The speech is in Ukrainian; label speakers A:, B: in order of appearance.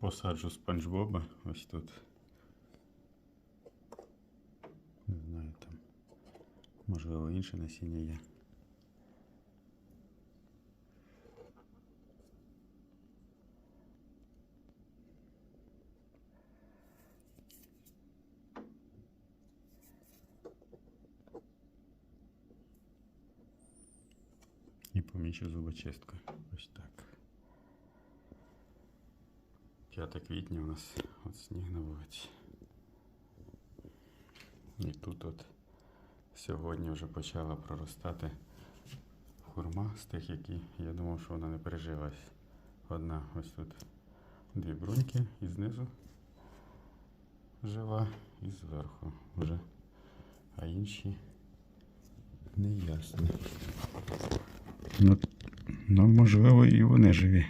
A: Посаджу спанч Боба ось тут. Не знаю там. Можливо, інше насіння є. І помічу зубочисткою. Ось так. 5 квітня у нас от сніг на вулиці. І тут от сьогодні вже почала проростати хурма з тих, які я думав, що вона не пережилась. Одна ось тут дві бруньки і знизу жива, і зверху вже. А інші не ясно. Ну, ну можливо, і вони живі.